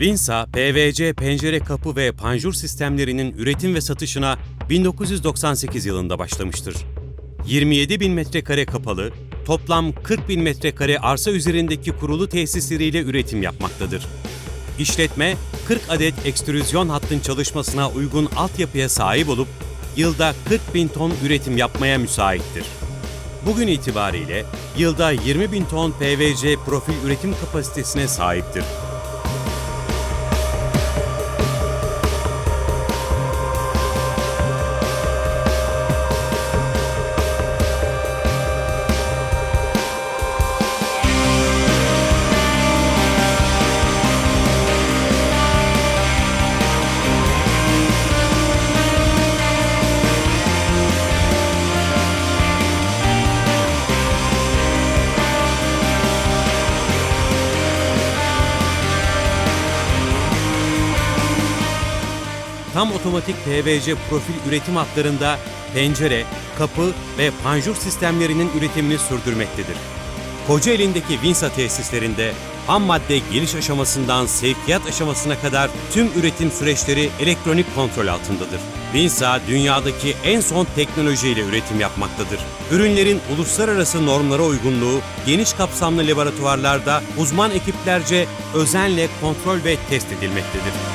Vinsa, PVC pencere kapı ve panjur sistemlerinin üretim ve satışına 1998 yılında başlamıştır. 27 bin metrekare kapalı, toplam 40 bin metrekare arsa üzerindeki kurulu tesisleriyle üretim yapmaktadır. İşletme, 40 adet ekstrüzyon hattın çalışmasına uygun altyapıya sahip olup, yılda 40 bin ton üretim yapmaya müsaittir. Bugün itibariyle yılda 20 bin ton PVC profil üretim kapasitesine sahiptir. Tam otomatik PVC profil üretim hatlarında pencere, kapı ve panjur sistemlerinin üretimini sürdürmektedir. Kocaeli'ndeki Vinsa tesislerinde ham madde geliş aşamasından sevkiyat aşamasına kadar tüm üretim süreçleri elektronik kontrol altındadır. Vinsa dünyadaki en son teknolojiyle üretim yapmaktadır. Ürünlerin uluslararası normlara uygunluğu geniş kapsamlı laboratuvarlarda uzman ekiplerce özenle kontrol ve test edilmektedir.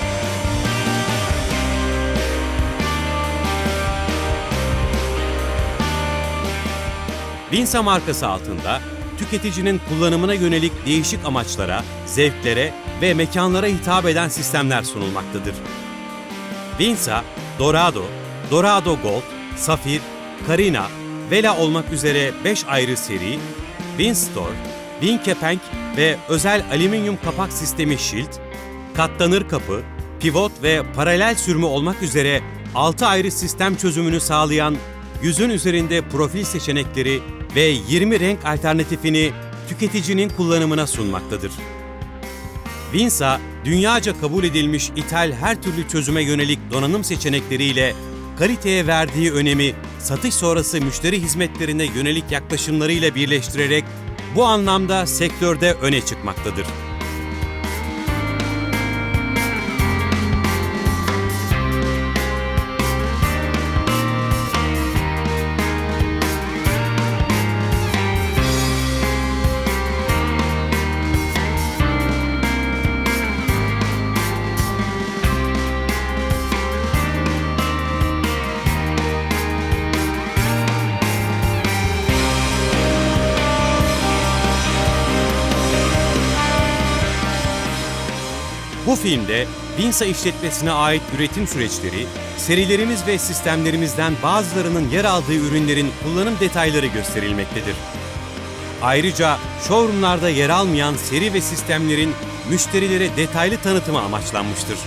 Vinsa markası altında tüketicinin kullanımına yönelik değişik amaçlara, zevklere ve mekanlara hitap eden sistemler sunulmaktadır. Vinsa, Dorado, Dorado Gold, Safir, Carina, Vela olmak üzere 5 ayrı seri, Winstore, Winkepenk ve özel alüminyum kapak sistemi Shield, katlanır kapı, pivot ve paralel sürme olmak üzere 6 ayrı sistem çözümünü sağlayan yüzün üzerinde profil seçenekleri ve 20 renk alternatifini tüketicinin kullanımına sunmaktadır. Vinsa, dünyaca kabul edilmiş ithal her türlü çözüme yönelik donanım seçenekleriyle kaliteye verdiği önemi satış sonrası müşteri hizmetlerine yönelik yaklaşımlarıyla birleştirerek bu anlamda sektörde öne çıkmaktadır. Bu filmde Vinsa işletmesine ait üretim süreçleri, serilerimiz ve sistemlerimizden bazılarının yer aldığı ürünlerin kullanım detayları gösterilmektedir. Ayrıca showroomlarda yer almayan seri ve sistemlerin müşterilere detaylı tanıtımı amaçlanmıştır.